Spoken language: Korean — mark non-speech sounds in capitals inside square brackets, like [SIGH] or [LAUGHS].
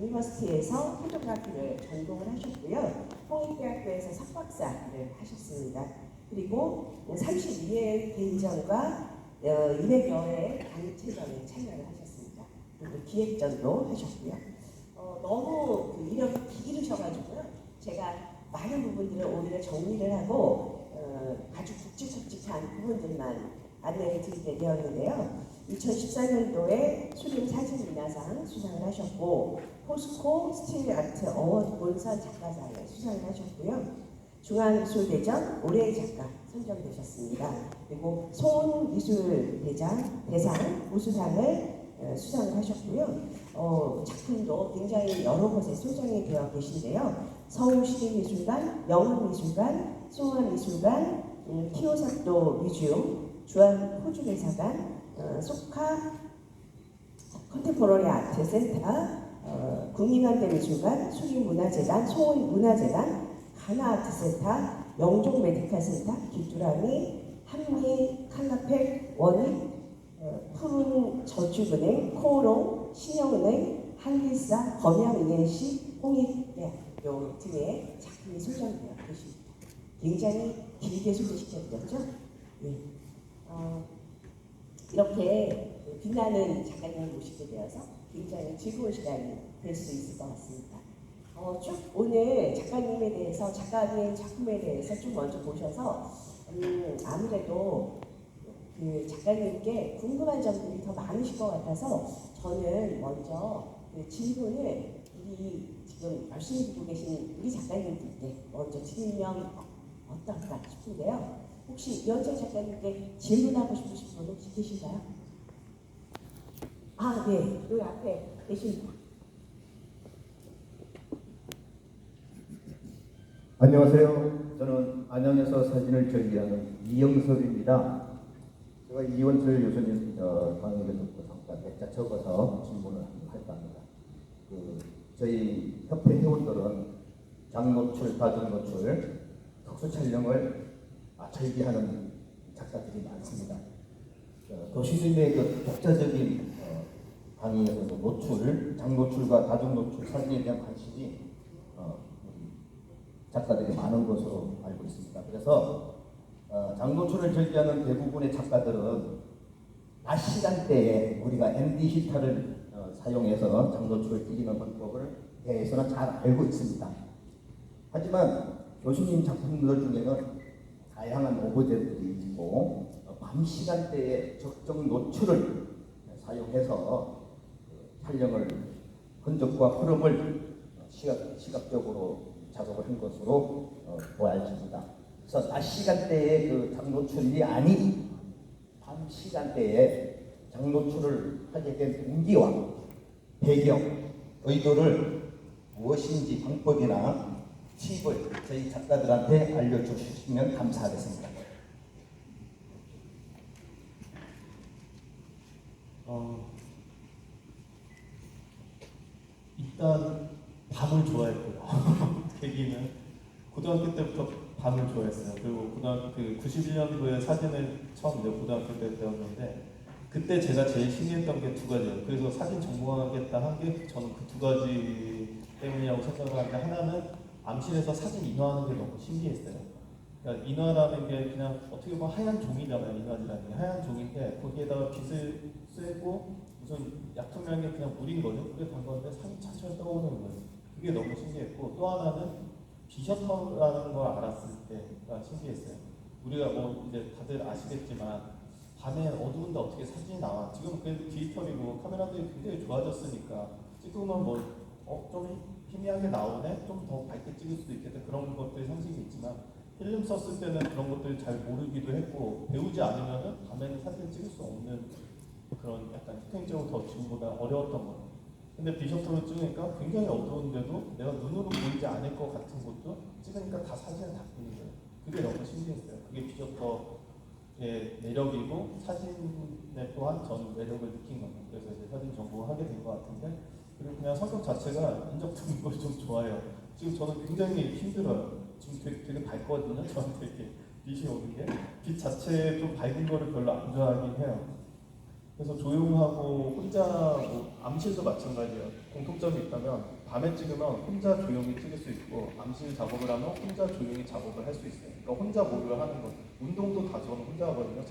유니버시티에서 포토그래피를 전공을 하셨고요. 홍익대학교에서 석박사를 하셨습니다. 그리고 32회 대의전과 200여회 단체전에 참여를 하셨습니다. 그리고 기획전도 하셨고요. 어, 너무 그 이력이 길으셔가지고요. 제가 많은 부분들을 오히려 정리를 하고 어, 아주 굵직굵직한 부분들만 안내를 드리게 되었는데요. 2014년도에 수림 사진 문화상 수상을 하셨고 포스코 스틸 아트 어워드 본선 작가상을 수상을 하셨고요. 중앙미술대전 올해의 작가 선정되셨습니다. 그리고 소은미술대장 대상 우수상을 어, 수상을 하셨고요. 어, 작품도 굉장히 여러 곳에 소장이 되어 계신데요. 서울시립미술관, 영흥미술관, 송화미술관, 음, 키오사또 뮤지엄, 주한 호주대사관, 어, 소카 컨템포러리 아트 센터, 어, 국민현대미술관, 수림문화재단, 소원문화재단, 가나아트센터, 영종 메디칼 센터, 귀뚜라미, 한미, 칼라펠, 원익, 어, 푸른 저축은행, 코오롱, 신영은행, 한길사, 범양은행시, 홍익대학교 등의 작품이 소장되어 계십니다. 굉장히 길게 소개시켜드렸죠? 네. 어, 이렇게 빛나는 작가님을 모시게 되어서 굉장히 즐거운 시간이 될 수 있을 것 같습니다. 어, 쭉 오늘 작가님에 대해서 작가님 작품에 대해서 좀 먼저 보셔서 음, 아무래도 그 작가님께 궁금한 점들이 더 많으실 것 같아서 저는 먼저 그 질문을 우리 지금 열심히 듣고 계신 우리 작가님들께 먼저 드리면 어떨까 싶은데요. 혹시 이현철 작가님께 질문하고 싶으신 분 혹시 계신가요? 아, 네. 여기 앞에 계십니다. 안녕하세요. 저는 안양에서 사진을 전기하는 이영섭입니다. 제가 이원철 교수님 어, 강의를 듣고 잠깐 맥자 적어서 질문을 할까 합니다. 그, 저희 협회 회원들은 장노출, 다중노출, 특수 촬영을 아, 절기하는 작가들이 많습니다. 어, 도시주의 그 독자적인 어, 강의에서도 노출, 장노출과 다중노출 사진에 대한 관심이 어, 작가들이 많은 것으로 알고 있습니다. 그래서 어, 장노출을 절제하는 대부분의 작가들은 낮 시간대에 우리가 MD 히타를 어, 사용해서 장노출을 띠리는 방법을 대해서는 잘 알고 있습니다. 하지만 교수님 작품들 중에는 다양한 오브제들이 있고 어, 밤 시간대에 적정 노출을 사용해서 그 촬영을 흔적과 흐름을 어, 시각, 시각적으로 작업을 한 것으로 어, 보아집니다. 그래서 낮 시간대에 그 장노출이 아닌 밤 시간대에 장노출을 하게 된 동기와 배경, 의도를 무엇인지 방법이나 팁을 저희 작가들한테 알려주시면 감사하겠습니다. 어, 일단 밤을 좋아했고요. [LAUGHS] 계기는 고등학교 때부터 밤을 좋아했어요. 그리고 고등학교 그 91년도에 사진을 처음 이제 고등학교 때 배웠는데 그때 제가 제일 신기했던 게 두 가지예요. 그래서 사진 전공하겠다 한 게 저는 그 두 가지 때문이라고 생각을 하는데 하나는 암실에서 사진 인화하는 게 너무 신기했어요. 그러니까 인화라는 게 그냥 어떻게 보면 하얀 종이잖아요. 인화지라는 게 하얀 종인데 거기에다가 빛을 쐬고 무슨 게 그냥 물인 거죠. 그게 단 건데 산이 차차 떠오르는 거예요. 그게 너무 신기했고 또 하나는 비셔터라는 걸 알았을 때가 신기했어요. 우리가 뭐 이제 다들 아시겠지만 밤에 어두운데 어떻게 사진이 나와? 지금 그 디지털이고 카메라들이 굉장히 좋아졌으니까 찍으면 뭐 어 좀 희미하게 나오네, 좀 더 밝게 찍을 수도 있겠다 그런 것들 상식이 있지만 필름 썼을 때는 그런 것들 잘 모르기도 했고 배우지 않으면은 밤에는 사진 찍을 수 없는 그런 약간 테크닉적으로 더 지금보다 어려웠던 것 같아요. 근데 비셔터로 찍으니까 굉장히 어두운데도 내가 눈으로 보이지 않을 것 같은 것도 찍으니까 다 사진을 다 보는 거예요. 그게 너무 신기했어요. 그게 비셔터의 매력이고 사진에 또한 전 매력을 느낀 겁니다. 그래서 이제 사진 전공을 하게 된 것 같은데 그리고 그냥 성격 자체가 인적적인 걸 좀 좋아해요. 지금 저는 굉장히 힘들어요. 지금 되게, 되게 밝거든요. 저한테 이렇게 빛이 오는 게. 빛 자체에 좀 밝은 거를 별로 안 좋아하긴 해요. 그래서 조용하고 혼자 뭐 암실도 마찬가지예요. 공통점이 있다면 밤에 찍으면 혼자 조용히 찍을 수 있고 암실 작업을 하면 혼자 조용히 작업을 할 수 있어요. 그러니까 혼자 뭐를 하는 거죠. 운동도 다 저는 혼자 하거든요.